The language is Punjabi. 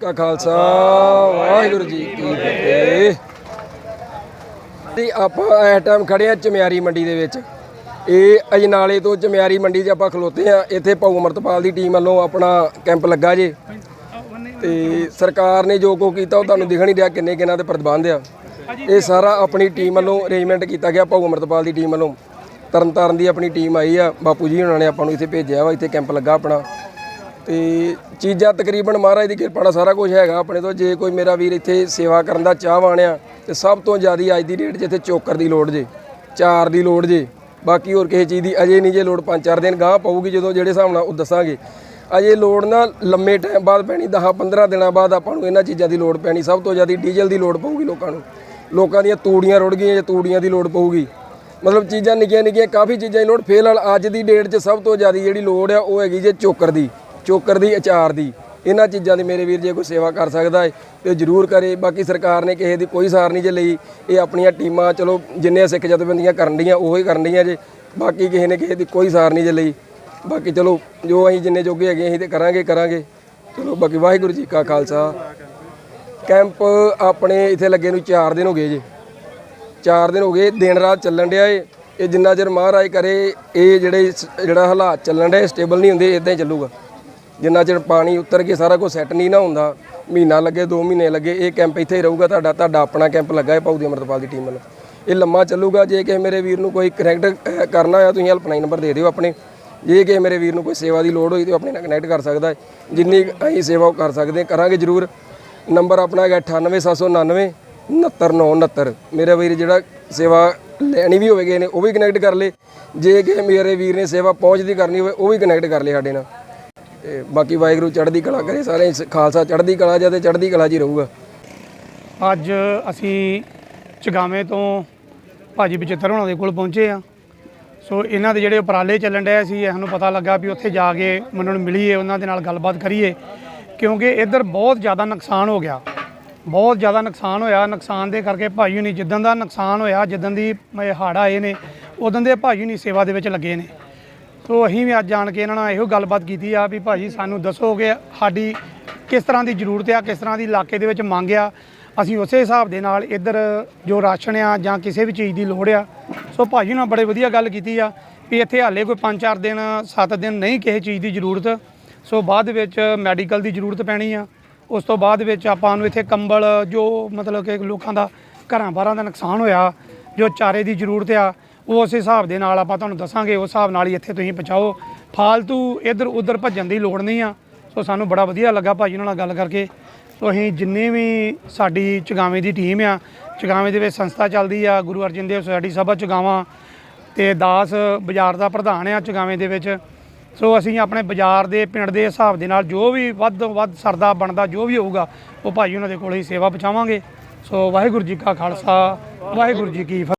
ਕਾ ਖਾਲਸਾ, ਵਾਹਿਗੁਰੂ ਜੀ ਕੀ ਫਤਿਹ। ਜੀ, ਆਪਾਂ ਇਸ ਟਾਈਮ ਖੜੇ ਆ ਚਮਿਆਰੀ ਮੰਡੀ ਦੇ ਵਿੱਚ। ਇਹ ਅਜਨਾਲੇ ਤੋਂ ਚਮਿਆਰੀ ਮੰਡੀ 'ਚ ਆਪਾਂ ਖਲੋਤੇ ਆ ਇੱਥੇ ਭਾਊ ਅਮਰਤਪਾਲ ਦੀ ਟੀਮ ਵੱਲੋਂ ਆਪਣਾ ਕੈਂਪ ਲੱਗਾ ਜੇ। ਤੇ ਸਰਕਾਰ ਨੇ ਜੋ ਕੋ ਕੀਤਾ, ਉਹ ਤੁਹਾਨੂੰ ਦਿਖਣ ਨਹੀਂ ਰਿਹਾ ਕਿੰਨੇ ਕਿੰਨਾ ਦੇ ਪ੍ਰਤੀਬੰਧ ਆ। ਇਹ ਸਾਰਾ ਆਪਣੀ ਟੀਮ ਵੱਲੋਂ ਅਰੇਂਜਮੈਂਟ ਕੀਤਾ ਗਿਆ ਭਾਊ ਅਮਰਤਪਾਲ ਦੀ ਟੀਮ ਵੱਲੋਂ। ਤਰਨਤਾਰਨ ਦੀ ਆਪਣੀ ਟੀਮ ਆਈ ਆ। ਬਾਪੂ ਜੀ ਉਹਨਾਂ ਨੇ ਆਪਾਂ ਨੂੰ ਇੱਥੇ ਭੇਜਿਆ ਵਾ, ਇੱਥੇ ਕੈਂਪ ਲੱਗਾ ਆਪਣਾ। ਤੇ ਚੀਜ਼ਾਂ ਤਕਰੀਬਨ ਮਹਾਰਾਜ ਦੀ ਕਿਰਪਾ ਨਾਲ ਸਾਰਾ ਕੁਝ ਹੈਗਾ। ਆਪਣੇ ਤੋਂ ਜੇ ਕੋਈ ਮੇਰਾ ਵੀਰ ਇੱਥੇ ਸੇਵਾ ਕਰਨ ਦਾ ਚਾਹਵਾਨ ਆ ਤੇ ਸਭ ਤੋਂ ਜ਼ਿਆਦਾ ਅੱਜ ਦੀ ਡੇਟ ਜਿੱਥੇ ਚੋਕਰ ਦੀ ਲੋੜ ਜੇ, ਚਾਰ ਦੀ ਲੋੜ ਜੇ, ਬਾਕੀ ਹੋਰ ਕਿਸੇ ਚੀਜ਼ ਦੀ ਅਜੇ ਨਹੀਂ ਜੇ ਲੋੜ ਪੰਜ ਚਾਰ ਦਿਨ ਗਾਂ ਪਊਗੀ ਜਦੋਂ ਜਿਹੜੇ ਹਿਸਾਬ ਨਾਲ ਉਹ ਦੱਸਾਂਗੇ। ਅਜੇ ਲੋੜ ਨਾ ਲੰਮੇ ਟਾਈਮ ਬਾਅਦ ਪੈਣੀ 10 15 ਦਿਨਾਂ ਬਾਅਦ ਆਪਾਂ ਨੂੰ ਇਹਨਾਂ ਚੀਜ਼ਾਂ ਦੀ ਲੋੜ ਪੈਣੀ। ਸਭ ਤੋਂ ਜ਼ਿਆਦਾ ਡੀਜ਼ਲ ਦੀ ਲੋੜ ਪਊਗੀ ਲੋਕਾਂ ਨੂੰ। ਲੋਕਾਂ ਦੀਆਂ ਤੂੜੀਆਂ ਰੁੜ ਗਈਆਂ ਜਾਂ ਤੂੜੀਆਂ ਦੀ ਲੋੜ ਪਊਗੀ। ਮਤਲਬ ਚੀਜ਼ਾਂ ਨਿੱਕੀਆਂ ਨਿੱਕੀਆਂ ਕਾਫੀ ਚੀਜ਼ਾਂ ਦੀ ਲੋੜ। ਫਿਲਹਾਲ ਅੱਜ ਦੀ ਡੇਟ 'ਚ ਸਭ ਤੋਂ ਜ਼ਿਆਦਾ ਜਿਹੜੀ ਲੋੜ ਆ, ਉਹ ਹੈਗੀ ਜੇ ਚੋਕਰ ਦੀ। ਚੋਕਰ ਦੀ, ਅਚਾਰ ਦੀ। ਇਹਨਾਂ ਚੀਜ਼ਾਂ ਦੀ ਮੇਰੇ ਵੀਰ ਜੇ ਕੋਈ ਸੇਵਾ ਕਰ ਸਕਦਾ ਹੈ ਤੇ ਜ਼ਰੂਰ ਕਰੇ। ਬਾਕੀ ਸਰਕਾਰ ਨੇ ਕਿਸੇ ਦੀ ਕੋਈ ਸਾਰ ਨਹੀਂ ਜੇ ਲਈ। ਇਹ ਆਪਣੀਆਂ ਟੀਮਾਂ ਚਲੋ ਜਿੰਨੇ ਸਿੱਖ ਜਥੇਬੰਦੀਆਂ ਕਰਨ ਡੀਆਂ, ਉਹ ਹੀ ਕਰਨ ਡੀਆਂ ਜੇ। ਬਾਕੀ ਕਿਸੇ ਨੇ ਕਿਸੇ ਦੀ ਕੋਈ ਸਾਰ ਨਹੀਂ ਜੇ ਲਈ। ਬਾਕੀ ਚਲੋ, ਜੋ ਅਸੀਂ ਜਿੰਨੇ ਜੋਗੇ ਹੈਗੇ, ਅਸੀਂ ਤੇ ਕਰਾਂਗੇ ਕਰਾਂਗੇ। ਚਲੋ, ਬਾਕੀ ਵਾਹਿਗੁਰੂ ਜੀ ਕਾ ਖਾਲਸਾ। ਕੈਂਪ ਆਪਣੇ ਇੱਥੇ ਲੱਗੇ ਨੂੰ 4 ਦਿਨ ਹੋ ਗਏ ਜੀ। 4 ਦਿਨ ਹੋ ਗਏ, ਦਿਨ ਰਾਤ ਚੱਲਣ ਡਿਆ ਏ। ਇਹ ਜਿੰਨਾ ਚਿਰ ਮਹਾਰਾਜ ਕਰੇ, ਇਹ ਜਿਹੜੇ ਸ- ਜਿਹੜਾ ਹਾਲਾਤ ਚੱਲਣ ਡਿਆ ਸਟੇਬਲ ਨਹੀਂ ਹੁੰਦੇ ਇਦਾਂ ਹੀ ਚੱਲੂਗਾ। ਜਿੰਨਾ ਚਿਰ ਪਾਣੀ ਉਤਰ ਕੇ ਸਾਰਾ ਕੁਝ ਸੈੱਟ ਨਹੀਂ ਨਾ ਹੁੰਦਾ, ਮਹੀਨਾ ਲੱਗੇ 2 ਮਹੀਨੇ ਲੱਗੇ, ਇਹ ਕੈਂਪ ਇੱਥੇ ਹੀ ਰਹੂਗਾ ਤੁਹਾਡਾ ਤੁਹਾਡਾ ਆਪਣਾ ਕੈਂਪ ਲੱਗਾ ਹੈ ਪਾਉ ਦੀ ਅਮਰਤਪਾਲ ਦੀ ਟੀਮ ਵੱਲੋਂ। ਇਹ ਲੰਮਾ ਚੱਲੂਗਾ, ਜੇ ਕਿਸੇ ਮੇਰੇ ਵੀਰ ਨੂੰ ਕੋਈ ਕਨੈਕਟ ਕਰਨਾ ਹੋਇਆ, ਤੁਸੀਂ ਹੈਲਪਲਾਈਨ ਨੰਬਰ ਦੇ ਦਿਓ ਆਪਣੇ। ਜੇ ਕਿਸੇ ਮੇਰੇ ਵੀਰ ਨੂੰ ਕੋਈ ਸੇਵਾ ਦੀ ਲੋੜ ਹੋਈ, ਤੇ ਆਪਣੇ ਨਾਲ ਕਨੈਕਟ ਕਰ ਸਕਦਾ ਹੈ। ਜਿੰਨੀ ਅਸੀਂ ਸੇਵਾ ਉਹ ਕਰ ਸਕਦੇ, ਕਰਾਂਗੇ ਜ਼ਰੂਰ। ਨੰਬਰ ਆਪਣਾ ਹੈਗਾ 98799 6969 ਮੇਰੇ ਵੀਰ ਜਿਹੜਾ ਸੇਵਾ ਲੈਣੀ ਵੀ ਹੋਵੇਗੀ ਨੇ, ਉਹ ਵੀ ਕਨੈਕਟ ਕਰ ਲੇ। ਜੇ ਕਿ ਮੇਰੇ ਵੀਰ ਨੇ ਸੇਵਾ ਪਹੁੰਚਦੀ ਕਰਨੀ ਹੋਵੇ, ਉਹ ਵੀ ਕਨੈਕਟ ਕਰ ਲੇ ਸਾਡੇ ਨਾਲ। ਤੇ ਬਾਕੀ ਵਾਹਿਗੁਰੂ ਚੜ੍ਹਦੀ ਕਲਾ ਕਰੇ, ਸਾਰੇ ਖਾਲਸਾ ਚੜ੍ਹਦੀ ਕਲਾ ਜਾਂ ਤੇ ਚੜ੍ਹਦੀ ਕਲਾ ਜੀ ਹੀ ਰਹੂਗਾ। ਅੱਜ ਅਸੀਂ ਚਗਾਵੇਂ ਤੋਂ ਭਾਜੀ ਬਚਿੱਤਰ ਹੋਣਾ ਦੇ ਕੋਲ ਪਹੁੰਚੇ ਆ ਸੋ ਇਹਨਾਂ ਦੇ ਜਿਹੜੇ ਉਪਰਾਲੇ ਚੱਲਣ ਡਏ ਸੀ, ਇਹ ਸਾਨੂੰ ਪਤਾ ਲੱਗਾ ਵੀ ਉੱਥੇ ਜਾ ਕੇ ਉਹਨਾਂ ਨੂੰ ਮਿਲੀਏ, ਉਹਨਾਂ ਦੇ ਨਾਲ ਗੱਲਬਾਤ ਕਰੀਏ। ਕਿਉਂਕਿ ਇੱਧਰ ਬਹੁਤ ਜ਼ਿਆਦਾ ਨੁਕਸਾਨ ਹੋ ਗਿਆ। ਬਹੁਤ ਜ਼ਿਆਦਾ ਨੁਕਸਾਨ ਹੋਇਆ। ਨੁਕਸਾਨ ਦੇ ਕਰਕੇ ਭਾਈ ਹੁਣੀ ਜਿੱਦਣ ਦਾ ਨੁਕਸਾਨ ਹੋਇਆ, ਜਿੱਦਣ ਦੀ ਇਹ ਆਏ ਨੇ, ਉਦੋਂ ਦੇ ਭਾਈ ਹੁਣੀ ਸੇਵਾ ਦੇ ਵਿੱਚ ਲੱਗੇ ਨੇ। ਸੋ ਅਸੀਂ ਵੀ ਅੱਜ ਆਣ ਕੇ ਇਹਨਾਂ ਨਾਲ ਇਹੋ ਗੱਲਬਾਤ ਕੀਤੀ ਆ ਵੀ ਭਾਜੀ ਸਾਨੂੰ ਦੱਸੋ ਕਿ ਸਾਡੀ ਕਿਸ ਤਰ੍ਹਾਂ ਦੀ ਜ਼ਰੂਰਤ ਆ, ਕਿਸ ਤਰ੍ਹਾਂ ਦੀ ਇਲਾਕੇ ਦੇ ਵਿੱਚ ਮੰਗ ਆ। ਅਸੀਂ ਉਸੇ ਹਿਸਾਬ ਦੇ ਨਾਲ ਇੱਧਰ ਜੋ ਰਾਸ਼ਨ ਆ ਜਾਂ ਕਿਸੇ ਵੀ ਚੀਜ਼ ਦੀ ਲੋੜ ਆ, ਸੋ ਭਾਜੀ ਨਾਲ ਬੜੇ ਵਧੀਆ ਗੱਲ ਕੀਤੀ ਆ ਵੀ ਇੱਥੇ ਹਾਲੇ ਕੋਈ 5-4 ਦਿਨ 7 ਦਿਨ ਨਹੀਂ ਕਿਸੇ ਚੀਜ਼ ਦੀ ਜ਼ਰੂਰਤ। ਸੋ ਬਾਅਦ ਵਿੱਚ ਮੈਡੀਕਲ ਦੀ ਜ਼ਰੂਰਤ ਪੈਣੀ ਆ। ਉਸ ਤੋਂ ਬਾਅਦ ਵਿੱਚ ਆਪਾਂ ਨੂੰ ਇੱਥੇ ਕੰਬਲ, ਜੋ ਮਤਲਬ ਕਿ ਲੋਕਾਂ ਦਾ ਘਰਾਂ ਬਾਰਾਂ ਦਾ ਨੁਕਸਾਨ ਹੋਇਆ, ਜੋ ਚਾਰੇ ਦੀ ਜ਼ਰੂਰਤ ਆ ਉਹ ਉਸ ਹਿਸਾਬ ਦੇ ਨਾਲ ਆਪਾਂ ਤੁਹਾਨੂੰ ਦੱਸਾਂਗੇ, ਉਸ ਹਿਸਾਬ ਨਾਲ ਹੀ ਇੱਥੇ ਤੁਸੀਂ ਪਹੁੰਚਾਓ। ਫਾਲਤੂ ਇੱਧਰ ਉੱਧਰ ਭੱਜਣ ਦੀ ਲੋੜ ਨਹੀਂ ਆ। ਸੋ ਸਾਨੂੰ ਬੜਾ ਵਧੀਆ ਲੱਗਾ ਭਾਜੀ ਉਹਨਾਂ ਨਾਲ ਗੱਲ ਕਰਕੇ। ਸੋ ਅਸੀਂ ਜਿੰਨੇ ਵੀ ਸਾਡੀ ਚਗਾਵੇਂ ਦੀ ਟੀਮ ਆ, ਚਗਾਵੇਂ ਦੇ ਵਿੱਚ ਸੰਸਥਾ ਚੱਲਦੀ ਆ, ਗੁਰੂ ਅਰਜਨ ਦੇਵ ਸੋਸਾਇਟੀ ਸਭਾ ਚਗਾਵਾਂ ਤੇ ਦਾਸ ਬਾਜ਼ਾਰ ਦਾ ਪ੍ਰਧਾਨ ਆ ਚਗਾਵੇਂ ਦੇ ਵਿੱਚ। ਸੋ ਅਸੀਂ ਆਪਣੇ ਬਾਜ਼ਾਰ ਦੇ, ਪਿੰਡ ਦੇ ਹਿਸਾਬ ਦੇ ਨਾਲ ਜੋ ਵੀ ਵੱਧ ਤੋਂ ਵੱਧ ਸਰਦਾ ਬਣਦਾ, ਜੋ ਵੀ ਹੋਊਗਾ, ਉਹ ਭਾਜੀ ਉਹਨਾਂ ਦੇ ਕੋਲ ਹੀ ਸੇਵਾ ਪਹੁੰਚਾਵਾਂਗੇ। ਸੋ ਵਾਹਿਗੁਰੂ ਜੀ ਕਾ ਖਾਲਸਾ, ਵਾਹਿਗੁਰੂ ਜੀ ਕੀ ਫਤਿਹ।